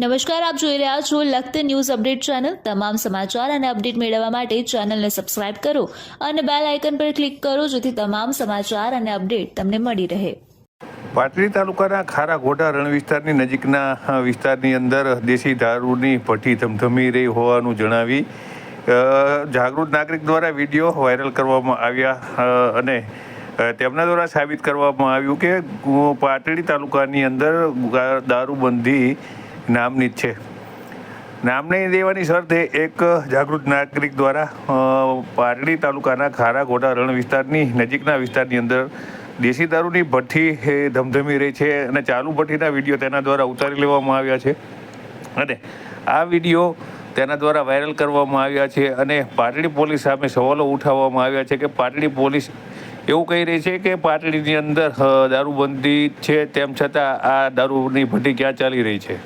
નમસ્કાર, આપ જોઈ રહ્યા છો લખત ન્યૂઝ અપડેટ ચેનલ. તમામ સમાચાર અને અપડેટ મેળવવા માટે ચેનલને સબસ્ક્રાઇબ કરો અને બેલ આઇકન પર ક્લિક કરો જેથી તમામ સમાચાર અને અપડેટ તમને મળી રહે. પાટડી તાલુકાના ખારા ઘોટા રણ વિસ્તારની નજીકના વિસ્તારની અંદર દેશી દારૂની ભઠ્ઠી ધમધમી રહી હોવાનું જણાવી જાગૃત નાગરિક દ્વારા વીડિયો વાયરલ કરવામાં આવ્યા અને તેમના દ્વારા સાબિત કરવામાં આવ્યું કે પાટડી તાલુકાની અંદર દારૂબંધી નામની જ છે. નામ નહીં દેવાની શરતે એક જાગૃત નાગરિક દ્વારા પાટડી તાલુકાના ખારા ઘોડા રણ વિસ્તારની નજીકના વિસ્તારની અંદર દેશી દારૂની ભઠ્ઠી એ ધમધમી રહી છે અને ચાલુ ભઠ્ઠીના વીડિયો તેના દ્વારા ઉતારી લેવામાં આવ્યા છે. અને આ વીડિયો તેના દ્વારા વાયરલ કરવામાં આવ્યા છે અને પાટડી પોલીસ સામે સવાલો ઉઠાવવામાં આવ્યા છે કે પાટડી પોલીસ એવું કહી રહી છે કે પાટડીની અંદર દારૂબંધી છે, તેમ છતાં આ દારૂની ભઠ્ઠી ક્યાં ચાલી રહી છે?